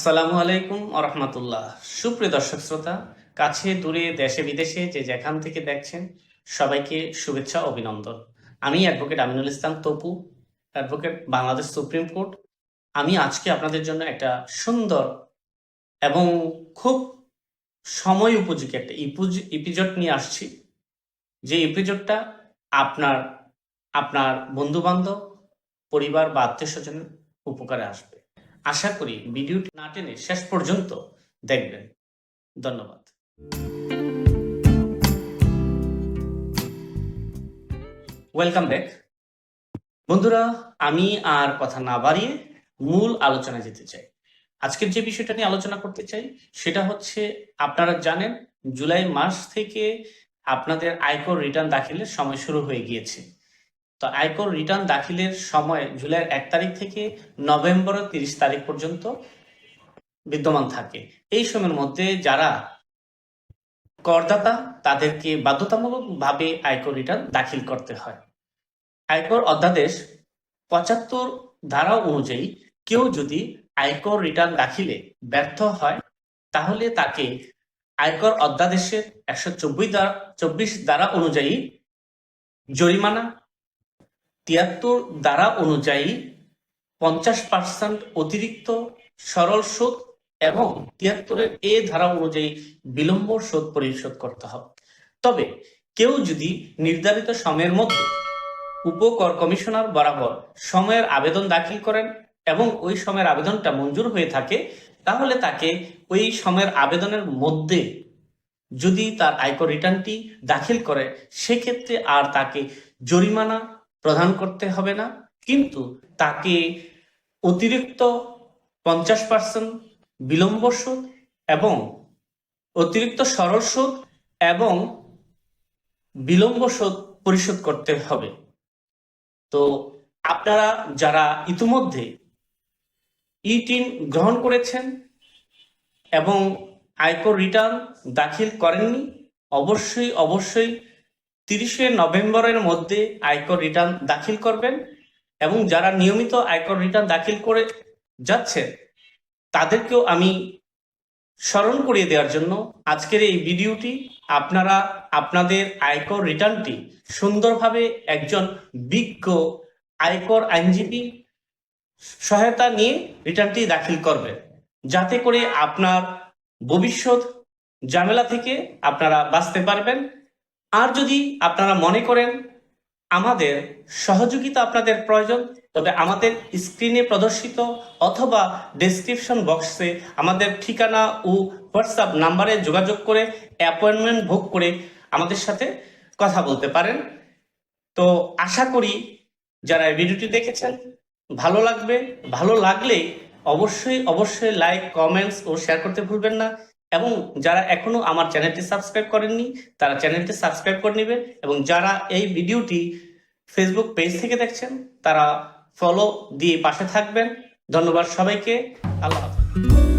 আসসালামু আলাইকুম আরহামতুল্লাহ সুপ্রিয় দর্শক শ্রোতা, কাছে, দূরে, দেশে, বিদেশে যে যেখান থেকে দেখছেন, সবাইকে শুভেচ্ছা, অভিনন্দন। আমি advocate Aminul Islam Tapu advocate Bangladesh supreme court. আমি আজকে আপনাদের জন্য একটা সুন্দর এবং খুব সময় উপযোগী একটা ইপিজড নিয়ে আসছি। যে এপিজোডটা আপনার আপনার বন্ধু বান্ধব পরিবার বা আত্মীয় স্বজনের উপকারে আসবে। আশা করি ভিডিওটি না টেনে শেষ পর্যন্ত দেখবেন। ধন্যবাদ। ওয়েলকাম ব্যাক বন্ধুরা, আমি আর কথা না বাড়িয়ে মূল আলোচনায় যেতে চাই। আজকের যে বিষয়টা নিয়ে আলোচনা করতে চাই, সেটা হচ্ছে আপনারা জানেন, জুলাই মাস থেকে আপনাদের আয়কর রিটার্ন দাখিলের সময় শুরু হয়ে গিয়েছে। তো আয়কর রিটার্ন দাখিলের সময় জুলাইয়ের এক তারিখ থেকে নভেম্বরের তিরিশ তারিখ পর্যন্ত বিদ্যমান থাকে। এই সময়ের মধ্যে যারা করদাতা, তাদেরকে বাধ্যতামূলকভাবে আয়কর রিটার্ন দাখিল করতে হয়। আয়কর অধ্যাদেশ পঁচাত্তর ধারা অনুযায়ী কেউ যদি আয়কর রিটার্ন দাখিলে ব্যর্থ হয়, তাহলে তাকে আয়কর অধ্যাদেশের একশো চব্বিশ দ্বারা চব্বিশ ধারা অনুযায়ী জরিমানা তিয়াত্তর ধারা অনুযায়ী পঞ্চাশ পার্সেন্ট অতিরিক্ত সরল সুদ এবং তিয়াত্তরের এ ধারা অনুযায়ী বিলম্ব সুদ পরিশোধ করতে হবে। তবে কেউ যদি নির্ধারিত সময়ের মধ্যে উপকর কমিশনার বরাবর সময়ের আবেদন দাখিল করেন এবং ওই সময়ের আবেদনটা মঞ্জুর হয়ে থাকে, তাহলে তাকে ওই সময়ের আবেদনের মধ্যে যদি তার আয়কর রিটার্নটি দাখিল করে, সেক্ষেত্রে আর তাকে জরিমানা প্রদান করতে হবে না, কিন্তু তাকে অতিরিক্ত পঞ্চাশ পার্সেন্ট বিলম্ব সুদ এবং অতিরিক্ত সরল সুদ এবং বিলম্ব সুদ পরিশোধ করতে হবে। তো আপনারা যারা ইতিমধ্যে ই টিন গ্রহণ করেছেন এবং আয়কর রিটার্ন দাখিল করেননি, অবশ্যই অবশ্যই তিরিশে নভেম্বরের মধ্যে আয়কর রিটার্ন দাখিল করবেন এবং যারা নিয়মিত আয়কর রিটার্ন দাখিল করে যাচ্ছে তাদেরকেও আমি স্মরণ করিয়ে দেওয়ার জন্য আজকের এই ভিডিওটি আপনারা, আপনাদের আয়কর রিটার্নটি সুন্দরভাবে একজন বিজ্ঞ আয়কর আইনজীবী সহায়তা নিয়ে রিটার্নটি দাখিল করবেন। যাতে করে আপনার ভবিষ্যৎ ঝামেলা থেকে আপনারা বাঁচতে পারবেন। আর যদি আপনারা মনে করেন আমাদের সহযোগিতা আপনাদের প্রয়োজন, তবে আমাদের স্ক্রিনে প্রদর্শিত অথবা ডেসক্রিপশন বক্সে আমাদের ঠিকানা ও হোয়াটসঅ্যাপ নাম্বারে যোগাযোগ করে অ্যাপয়েন্টমেন্ট বুক করে আমাদের সাথে কথা বলতে পারেন। তো আশা করি যারা ভিডিওটি দেখেছেন, ভালো লাগবে। ভালো লাগলে অবশ্যই অবশ্যই লাইক কমেন্টস ও শেয়ার করতে ভুলবেন না। এবং যারা এখনও আমার চ্যানেলটি সাবস্ক্রাইব করেননি, তারা চ্যানেলটি সাবস্ক্রাইব করে নেবেন এবং যারা এই ভিডিওটি ফেসবুক পেজ থেকে দেখছেন, তারা ফলো দিয়ে পাশে থাকবেন। ধন্যবাদ সবাইকে। আল্লাহ হাফেজ।